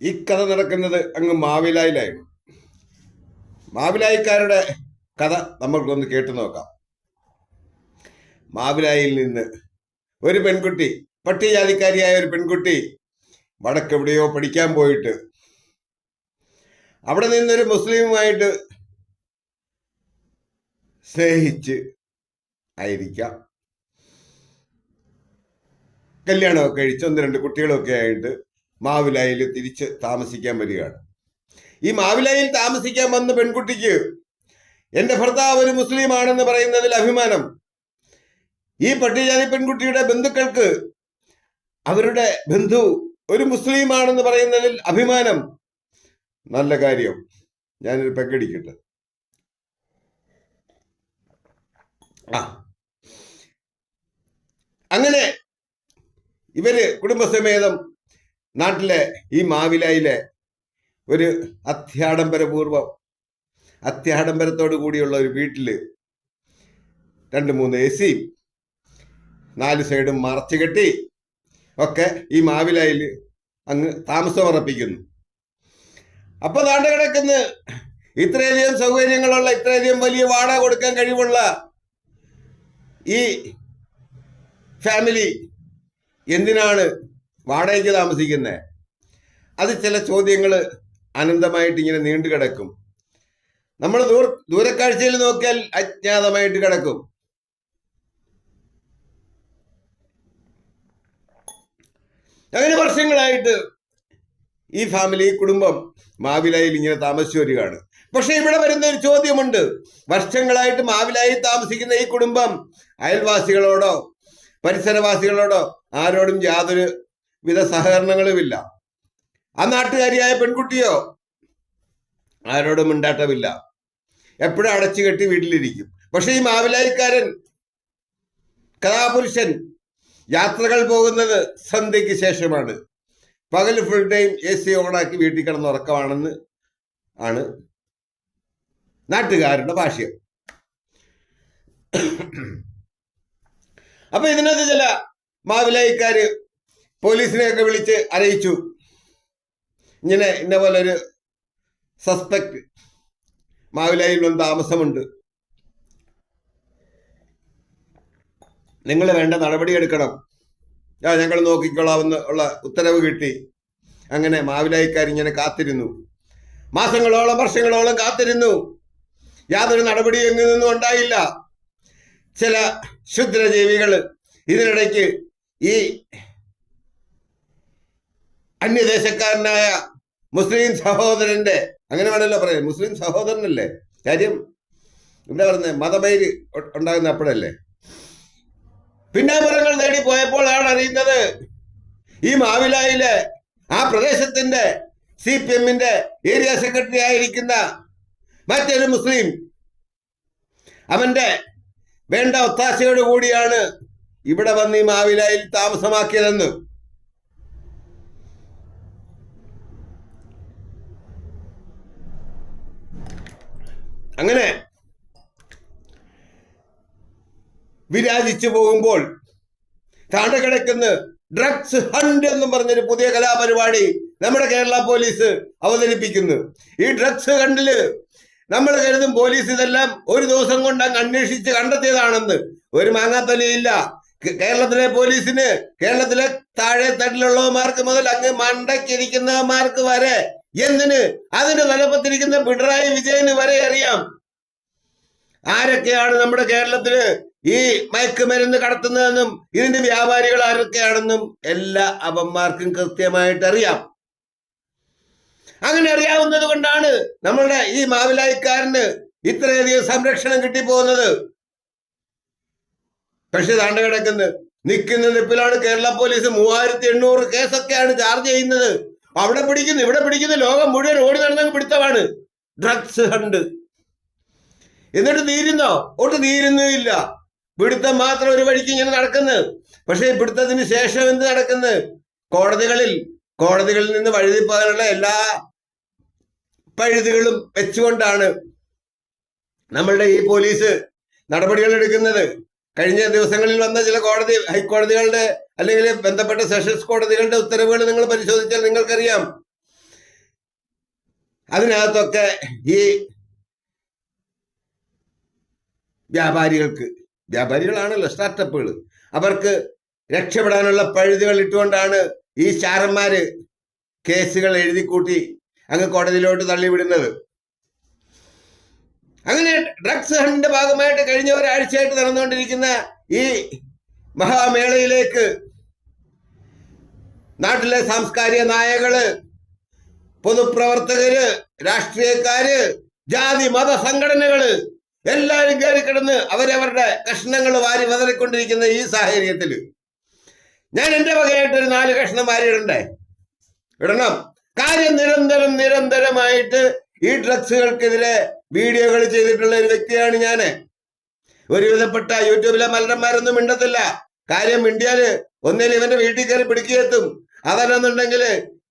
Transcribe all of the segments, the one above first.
ഈ കഥ നടക്കുന്നത് അങ്ങ് മാവിലായിലായിരുന്നു മാവിലായിക്കാരുടെ കഥ നമ്മൾക്കൊന്ന് കേട്ടു നോക്കാം. മാവിലായിൽ നിന്ന് ഒരു പെൺകുട്ടി പട്ടികജാതിക്കാരിയായ ഒരു പെൺകുട്ടി വടക്കെവിടെയോ പഠിക്കാൻ പോയിട്ട് അവിടെ നിന്നൊരു മുസ്ലിമുമായിട്ട് സ്നേഹിച്ച് ആയിരിക്കാം. കല്യാണമൊക്കെ കഴിച്ച് ഒന്ന് രണ്ട് കുട്ടികളൊക്കെ ആയിട്ട് മാവിലായിൽ തിരിച്ച് താമസിക്കാൻ വരികയാണ്. ഈ മാവിലായിൽ താമസിക്കാൻ വന്ന പെൺകുട്ടിക്ക് എന്റെ ഭർത്താവ് ഒരു മുസ്ലിമാണെന്ന് പറയുന്നതിൽ അഭിമാനം. ഈ പട്ടികജാതി പെൺകുട്ടിയുടെ ബന്ധുക്കൾക്ക് അവരുടെ ബന്ധു ഒരു മുസ്ലിമാണെന്ന് പറയുന്നതിൽ അഭിമാനം. നല്ല കാര്യം. ഞാനൊരു പെക്കടിക്കട്ടെ ആ. അങ്ങനെ ഇവർ കുടുംബസമേതം നാട്ടിലെ ഈ മാവിലായിലെ ഒരു അത്യാഡംബരപൂർവം അത്യാഡംബരത്തോടു കൂടിയുള്ള ഒരു വീട്ടിൽ രണ്ട് മൂന്ന് എ സി നാല് സൈഡും മറച്ചു കെട്ടി ഒക്കെ ഈ മാവിലായിൽ അങ്ങ് താമസം ഉറപ്പിക്കുന്നു. അപ്പൊ നാട് കിടക്കുന്ന. ഇത്രയധികം സൗകര്യങ്ങളുള്ള ഇത്രയധികം വലിയ വാടക കൊടുക്കാൻ കഴിവുള്ള ഈ ഫാമിലി എന്തിനാണ് വാടകയ്ക്ക് താമസിക്കുന്നത് അത് ചില ചോദ്യങ്ങൾ അനന്തമായിട്ട് ഇങ്ങനെ നീണ്ടു കിടക്കും. നമ്മൾ ദൂർ ദൂരക്കാഴ്ചയിൽ നോക്കിയാൽ അജ്ഞാതമായിട്ട് കിടക്കും. അങ്ങനെ വർഷങ്ങളായിട്ട് ഈ ഫാമിലി കുടുംബം മാവിലായിൽ ഇങ്ങനെ താമസിച്ചു വരികയാണ്. പക്ഷെ ഇവിടെ വരുന്ന ഒരു ചോദ്യമുണ്ട്. വർഷങ്ങളായിട്ട് മാവിലായി താമസിക്കുന്ന ഈ കുടുംബം അയൽവാസികളോടോ പരിസരവാസികളോടോ ആരോടും യാതൊരു വിധ സഹകരണങ്ങളുമില്ല. ആ നാട്ടുകാരിയായ പെൺകുട്ടിയോ ആരോടും മിണ്ടാട്ടമില്ല. എപ്പോഴും അടച്ചു കെട്ടി വീട്ടിലിരിക്കും. പക്ഷെ ഈ മാവിലായിക്കാരൻ കഥാപുരുഷൻ യാത്രകൾ പോകുന്നത് സന്ധ്യയ്ക്ക് ശേഷമാണ്. പകൽ ഫുൾ ടൈം എ സി ഓണാക്കി വീട്ടിൽ കിടന്ന് ഉറക്കമാണെന്ന് ആണ് നാട്ടുകാരുടെ ഭാഷ്യം. അപ്പൊ ഇതിനകത്ത് ചില മാവിലായിക്കാര് പോലീസിനെയൊക്കെ വിളിച്ച് അറിയിച്ചു. ഇങ്ങനെ ഇന്ന പോലെ ഒരു സസ്പെക്ട് മാവിലായി താമസമുണ്ട്. നിങ്ങൾ വേണ്ട നടപടി എടുക്കണം. ആ ഞങ്ങൾ നോക്കിക്കൊള്ളാമെന്ന് ഉള്ള ഉത്തരവ് കിട്ടി. അങ്ങനെ മാവിലായിക്കാർ ഇങ്ങനെ കാത്തിരുന്നു. മാസങ്ങളോളം വർഷങ്ങളോളം കാത്തിരുന്നു. യാതൊരു നടപടി എങ്ങു നിന്നും ഉണ്ടായില്ല. ചില ക്ഷുദ്രജീവികൾ ഇതിനിടയ്ക്ക് ഈ അന്യദേശക്കാരനായ മുസ്ലിം സഹോദരന്റെ അങ്ങനെ വേണമല്ലോ പറയാം മുസ്ലിം സഹോദരനല്ലേ? കാര്യം എന്താ പറയുന്നത് മതപേര് ഉണ്ടാകുന്ന അപ്പോഴല്ലേ? പിന്നാമ്പുറങ്ങൾ നേടി പോയപ്പോഴാണ് അറിയുന്നത് ഈ മാവിലായിലെ ആ പ്രദേശത്തിന്റെ സി പി എമ്മിന്റെ ഏരിയ സെക്രട്ടറി ആയിരിക്കുന്ന മറ്റൊരു മുസ്ലിം അവന്റെ വേണ്ട ഒത്താശയോട് കൂടിയാണ് ഇവിടെ വന്ന് ഈ മാവിലായിൽ താമസമാക്കിയതെന്ന്. അങ്ങനെ വിരാജിച്ചു പോകുമ്പോൾ താണ്ട കിടക്കുന്ന ഡ്രഗ്സ് ഹണ്ട് എന്നും പറഞ്ഞൊരു പുതിയ കലാപരിപാടി നമ്മുടെ കേരള പോലീസ് അവതരിപ്പിക്കുന്നു. ഈ ഡ്രഗ്സ് ഹണ്ടിൽ നമ്മൾ കരുതും പോലീസ് ഇതെല്ലാം ഒരു ദിവസം കൊണ്ട് അങ്ങ് അന്വേഷിച്ച് കണ്ടെത്തിയതാണെന്ന്. ഒരു മാങ്ങാത്തലയില്ല. കേരളത്തിലെ പോലീസിന് കേരളത്തിലെ താഴെ തട്ടിലുള്ളവന്മാർക്ക് മുതൽ അങ്ങ് മണ്ടയ്ക്കിരിക്കുന്നവന്മാർക്ക് വരെ എന്തിന്? അതിന്റെ തലപ്പത്തിരിക്കുന്ന പിണറായി വിജയന് വരെ അറിയാം. ആരൊക്കെയാണ് നമ്മുടെ കേരളത്തിൽ ഈ മയക്കുമരുന്ന് കടത്തുന്നതെന്നും ഇതിന്റെ വ്യാപാരികൾ ആരൊക്കെയാണെന്നും എല്ലാ അവന്മാർക്കും കൃത്യമായിട്ട് അറിയാം. അങ്ങനെ അറിയാവുന്നത് കൊണ്ടാണ് നമ്മളുടെ ഈ മാവിലായിക്കാരന് ഇത്രയധികം സംരക്ഷണം കിട്ടിപ്പോകുന്നത്. പക്ഷെ താണ്ട കിടക്കുന്നത് നിൽക്കുന്ന നിപ്പിലാണ് കേരള പോലീസ് മൂവായിരത്തി എണ്ണൂറ് കേസൊക്കെയാണ് ചാർജ് ചെയ്യുന്നത്. അവിടെ പിടിക്കുന്നു ഇവിടെ പിടിക്കുന്നു ലോകം മുഴുവൻ ഓടി നടന്ന പിടുത്തമാണ്. ഡ്രഗ്സ് ഹണ്ട് എന്നിട്ട് തീരുന്നോ ഒട്ട് തീരുന്നില്ല പിടുത്തം മാത്രം ഒരു വഴിക്ക് ഇങ്ങനെ നടക്കുന്നു. പക്ഷേ പിടുത്തത്തിന് ശേഷം എന്ത് നടക്കുന്നു? കോടതികളിൽ കോടതികളിൽ നിന്ന് വഴുതിപ്പോകാനുള്ള എല്ലാ പഴുതുകളും വെച്ചുകൊണ്ടാണ് നമ്മളുടെ ഈ പോലീസ് നടപടികൾ എടുക്കുന്നത്. കഴിഞ്ഞ ദിവസങ്ങളിൽ വന്ന ചില കോടതി ഹൈക്കോടതികളുടെ അല്ലെങ്കിൽ ബന്ധപ്പെട്ട സെഷൻസ് കോടതികളുടെ ഉത്തരവുകൾ നിങ്ങൾ പരിശോധിച്ചാൽ നിങ്ങൾക്കറിയാം. അതിനകത്തൊക്കെ ഈ വ്യാപാരികൾക്ക് വ്യാപാരികളാണല്ലോ സ്റ്റാർട്ടപ്പുകൾ. അവർക്ക് രക്ഷപ്പെടാനുള്ള പഴുതുകൾ ഇട്ടുകൊണ്ടാണ് ഈ ചാരന്മാര് കേസുകൾ എഴുതി കൂട്ടി അങ്ങ് കോടതിയിലോട്ട് തള്ളിവിടുന്നത്. അങ്ങനെ ഡ്രഗ്സ് ഹണ്ടിന്റെ ഭാഗമായിട്ട് കഴിഞ്ഞ ഒരാഴ്ചയായിട്ട് നടന്നുകൊണ്ടിരിക്കുന്ന ഈ മഹാമേളയിലേക്ക് നാട്ടിലെ സാംസ്കാരിക നായകൾ പൊതുപ്രവർത്തകര് രാഷ്ട്രീയക്കാര് ജാതി മത സംഘടനകൾ എല്ലാവരും കയറി കിടന്ന് അവരവരുടെ കഷ്ണങ്ങൾ വാരി വതറിക്കൊണ്ടിരിക്കുന്ന ഈ സാഹചര്യത്തിൽ ഞാൻ എന്റെ വകയായിട്ട് ഒരു നാല് കഷ്ണം വാരി ഇടണ്ടേ ഇടണം. കാര്യം നിരന്തരം നിരന്തരമായിട്ട് ഈ ഡ്രഗ്സുകൾക്കെതിരെ വീഡിയോകൾ ചെയ്തിട്ടുള്ള ഒരു വ്യക്തിയാണ് ഞാൻ ഒരുവിധപ്പെട്ട യൂട്യൂബിലെ മലരന്മാരൊന്നും മിണ്ടത്തില്ല. കാര്യം മിണ്ടിയാൽ ഒന്നിൽ ഇവന്റെ വീട്ടിൽ കയറി പിടിക്കുകയെത്തും. അതല്ലെന്നുണ്ടെങ്കിൽ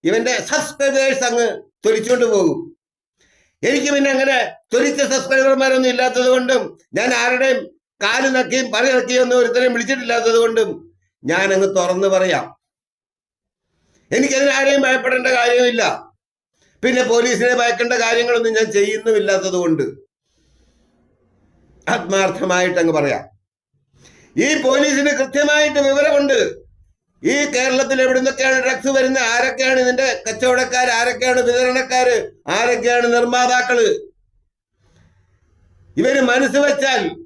ഇവന്റെ സബ്സ്ക്രൈബേഴ്സ് അങ്ങ് തൊലിച്ചുകൊണ്ട് പോകും. എനിക്ക് പിന്നെ അങ്ങനെ തൊലിച്ച സബ്സ്ക്രൈബർമാരൊന്നും ഇല്ലാത്തത് കൊണ്ടും ഞാൻ ആരുടെയും കാൽ നക്കിയും പല നക്കിയും ഒന്നും ഒരുത്തരെയും വിളിച്ചിട്ടില്ലാത്തത് കൊണ്ടും ഞാൻ അങ്ങ് തുറന്നു പറയാം. എനിക്കതിന് ആരെയും ഭയപ്പെടേണ്ട കാര്യമില്ല. പിന്നെ പോലീസിനെ ഭയക്കേണ്ട കാര്യങ്ങളൊന്നും ഞാൻ ചെയ്യുന്നുമില്ലാത്തത് കൊണ്ട് ആത്മാർത്ഥമായിട്ട് അങ്ങ് പറയാം. ഈ പോലീസിന് കൃത്യമായിട്ട് വിവരമുണ്ട്. ഈ കേരളത്തിൽ എവിടെ നിന്നൊക്കെയാണ് ഡ്രഗ്സ് വരുന്നത്? ആരൊക്കെയാണ് ഇതിന്റെ കച്ചവടക്കാർ? ആരൊക്കെയാണ് വിതരണക്കാര് ആരൊക്കെയാണ് നിർമ്മാതാക്കൾ? ഇവർ മനസ്സ് വെച്ചാൽ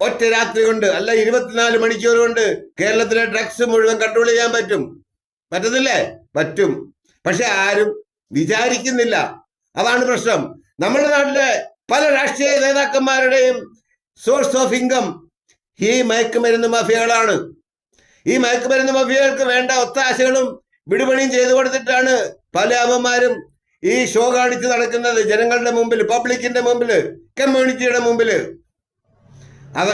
ഒറ്റ രാത്രി കൊണ്ട് അല്ല ഇരുപത്തിനാല് മണിക്കൂർ കൊണ്ട് കേരളത്തിലെ ഡ്രഗ്സ് മുഴുവൻ കൺട്രോൾ ചെയ്യാൻ പറ്റും. പറ്റത്തില്ലേ? പറ്റും. പക്ഷെ ആരും വിചാരിക്കുന്നില്ല. അതാണ് പ്രശ്നം. നമ്മുടെ നാട്ടിലെ പല രാഷ്ട്രീയ നേതാക്കന്മാരുടെയും സോഴ്സ് ഓഫ് ഇൻകം ഈ മയക്കുമരുന്ന് മാഫിയകളാണ്. ഈ മയക്കുമരുന്ന് മഫിയകൾക്ക് വേണ്ട ഒത്താശകളും വിടുപണിയും ചെയ്തു കൊടുത്തിട്ടാണ് പല അമ്മമാരും ഈ ഷോ കാണിച്ച് നടക്കുന്നത്. ജനങ്ങളുടെ മുമ്പിൽ പബ്ലിക്കിന്റെ മുമ്പിൽ കമ്മ്യൂണിറ്റിയുടെ മുമ്പിൽ. അത്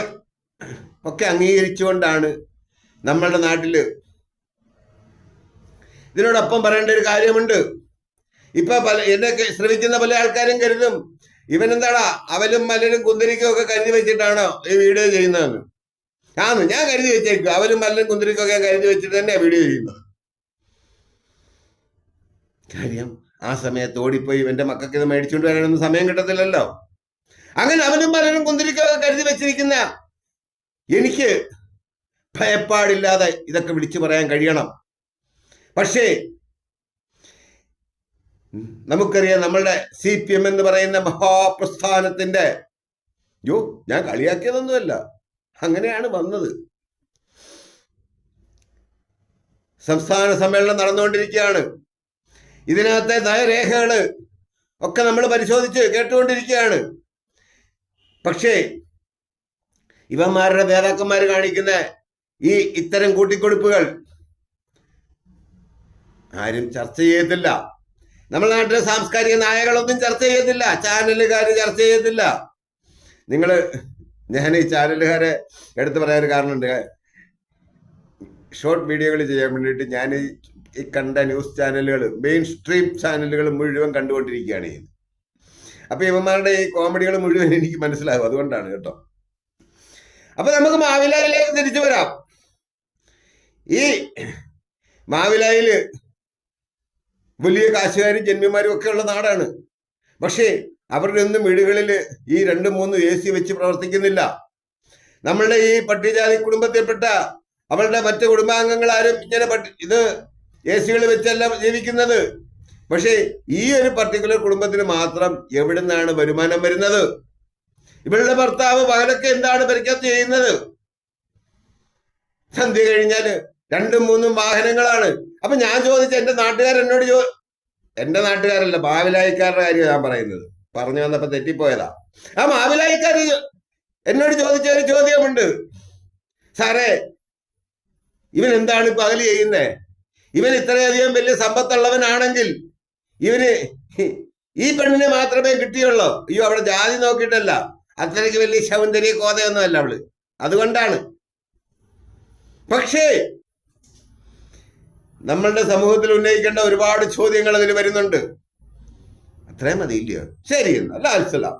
ഒക്കെ അംഗീകരിച്ചുകൊണ്ടാണ് നമ്മളുടെ നാട്ടിൽ ഇതിനോടൊപ്പം പറയേണ്ട ഒരു കാര്യമുണ്ട്. ഇപ്പൊ പല എന്നെ ശ്രമിക്കുന്ന പല ആൾക്കാരും കരുതും. ഇവനെന്താടാ അവലും മലരും കുന്തിരിക്കും ഒക്കെ കരുതി വെച്ചിട്ടാണോ ഈ വീഡിയോ ചെയ്യുന്നതെന്ന്? ആന്ന് ഞാൻ കരുതി വെച്ചേക്കും. അവരും മല്ലൻ കുന്തിരിക്കൊക്കെ കരുതി വെച്ചിട്ട് തന്നെ വീഡിയോ ചെയ്യുന്നത്. കാര്യം ആ സമയത്ത് ഓടിപ്പോയി ഇവന്റെ മക്കൾക്ക് ഇത് മേടിച്ചുകൊണ്ട് വരാനൊന്നും സമയം കിട്ടത്തില്ലല്ലോ. അങ്ങനെ അവനും പലരും കുന്തിരിക്കൊക്കെ കരുതി വെച്ചിരിക്കുന്ന എനിക്ക് ഭയപ്പാടില്ലാതെ ഇതൊക്കെ വിളിച്ചു പറയാൻ കഴിയണം. പക്ഷേ നമുക്കറിയാം നമ്മളുടെ സി പി എം എന്ന് പറയുന്ന മഹാപ്രസ്ഥാനത്തിന്റെ യോ ഞാൻ കളിയാക്കിയതൊന്നുമല്ല. അങ്ങനെയാണ് വന്നത്. സംസ്ഥാന സമ്മേളനം നടന്നുകൊണ്ടിരിക്കുകയാണ്. ഇതിനകത്തെ നയരേഖകൾ ഒക്കെ നമ്മൾ പരിശോധിച്ച് കേട്ടുകൊണ്ടിരിക്കുകയാണ്. പക്ഷേ ഇവന്മാരുടെ നേതാക്കന്മാർ കാണിക്കുന്ന ഈ ഇത്തരം കൂട്ടിക്കൊടുപ്പുകൾ ആരും ചർച്ച ചെയ്യത്തില്ല. നമ്മുടെ നാട്ടിലെ സാംസ്കാരിക നായകളൊന്നും ചർച്ച ചെയ്യത്തില്ല. ചാനലുകാർ ചർച്ച ചെയ്യത്തില്ല. നിങ്ങൾ ഞാൻ ഈ ചാനലുകാരെ എടുത്തു പറയാൻ കാരണമുണ്ട്. ഷോർട്ട് വീഡിയോകൾ ചെയ്യാൻ വേണ്ടിയിട്ട് ഞാൻ ഈ കണ്ട ന്യൂസ് ചാനലുകൾ മെയിൻ സ്ട്രീം ചാനലുകൾ മുഴുവൻ കണ്ടുകൊണ്ടിരിക്കുകയാണ് ചെയ്യുന്നത് അപ്പൊ ഇവന്മാരുടെ ഈ കോമഡികൾ മുഴുവൻ എനിക്ക് മനസ്സിലാകും. അതുകൊണ്ടാണ് കേട്ടോ. അപ്പൊ നമുക്ക് മാവിലായിലേക്ക് തിരിച്ചു വരാം. ഈ മാവിലായിൽ വലിയ കാശുകാരും ജന്മിമാരും ഒക്കെ ഉള്ള നാടാണ്. പക്ഷേ അവരുടെ ഒന്നും വീടുകളിൽ ഈ രണ്ടും മൂന്നും എ സി വെച്ച് പ്രവർത്തിക്കുന്നില്ല. നമ്മളുടെ ഈ പട്ടികജാതി കുടുംബത്തിൽപ്പെട്ട അവരുടെ മറ്റ് കുടുംബാംഗങ്ങൾ ആരും ഇങ്ങനെ ഇത് എ സികൾ വെച്ചല്ല ജീവിക്കുന്നത്. പക്ഷേ ഈ ഒരു പർട്ടിക്കുലർ കുടുംബത്തിന് മാത്രം എവിടെ നിന്നാണ് വരുമാനം വരുന്നത്? ഇവളുടെ ഭർത്താവ് പകലൊക്കെ എന്താണ് പരിക്കത്ത് ചെയ്യുന്നത്? സന്ധ്യ കഴിഞ്ഞാൽ രണ്ടും മൂന്നും വാഹനങ്ങളാണ്. അപ്പൊ ഞാൻ ചോദിച്ച എന്റെ നാട്ടുകാർ എന്നോട് ചോ എന്റെ നാട്ടുകാരല്ല ഭാവിലായിക്കാരുടെ കാര്യം ഞാൻ പറയുന്നത്. പറഞ്ഞു വന്നപ്പോ തെറ്റിപ്പോയതാ. ആ മാവിലായിക്കാർ എന്നോട് ചോദിച്ച ഒരു ചോദ്യമുണ്ട്. സാറേ ഇവൻ എന്താണ് പകൽ ചെയ്യുന്നേ? ഇവൻ ഇത്രയധികം വലിയ സമ്പത്തുള്ളവനാണെങ്കിൽ ഇവന് ഈ പെണ്ണിനെ മാത്രമേ കിട്ടിയുള്ളൂ? അയ്യോ അവിടെ ജാതി നോക്കിയിട്ടല്ല. അത്രയ്ക്ക് വലിയ സൗന്ദര്യ കോതയൊന്നും അല്ല അവൾ. അതുകൊണ്ടാണ്. പക്ഷേ നമ്മളുടെ സമൂഹത്തിൽ ഉന്നയിക്കേണ്ട ഒരുപാട് ചോദ്യങ്ങൾ അതിൽ വരുന്നുണ്ട്. അത്രയും മതി ഇല്ലയോ ശരി എന്നാൽ അൽസലാം.